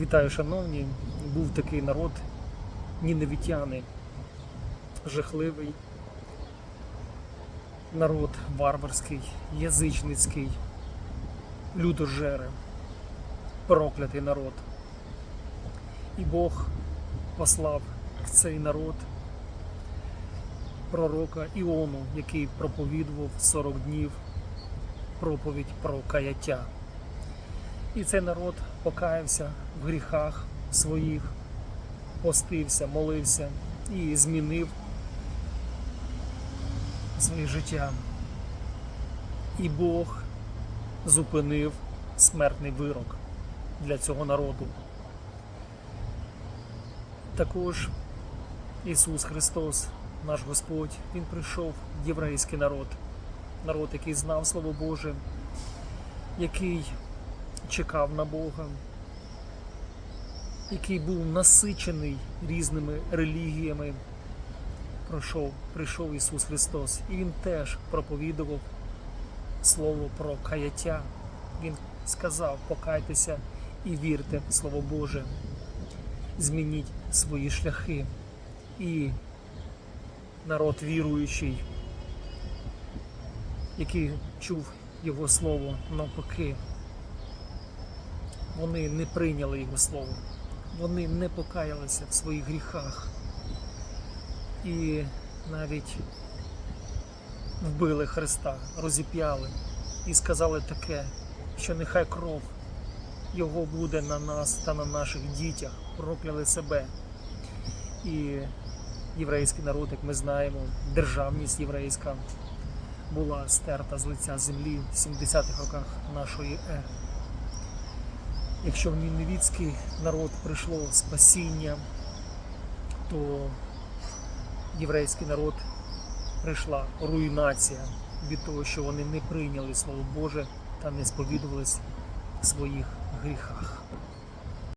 Вітаю, шановні. Був такий народ ніневітяни, жахливий народ варварський, язичницький, людожери, проклятий народ. І Бог послав в цей народ пророка Іону, який проповідував 40 днів проповідь про каяття. І цей народ покаявся в гріхах своїх, постився, молився і змінив своє життя. І Бог зупинив смертний вирок для цього народу. Також Ісус Христос, наш Господь, Він прийшов в єврейський народ, народ, який знав Слово Боже, який чекав на Бога, який був насичений різними релігіями. Пройшов, прийшов Ісус Христос, і Він теж проповідував Слово про каяття. Він сказав: покайтеся і вірте в Слово Боже, змініть свої шляхи. І народ віруючий, який чув Його Слово навпаки, вони не прийняли Його Слово, вони не покаялися в своїх гріхах і навіть вбили Христа, розіп'яли і сказали таке, що нехай кров Його буде на нас та на наших дітях, прокляли себе. І єврейський народ, як ми знаємо, державність єврейська була стерта з лиця землі в 70-х роках нашої ери. Якщо в Ніневіцький народ прийшло спасіння, то єврейський народ прийшла руйнація від того, що вони не прийняли Слово Боже та не сповідувались в своїх гріхах.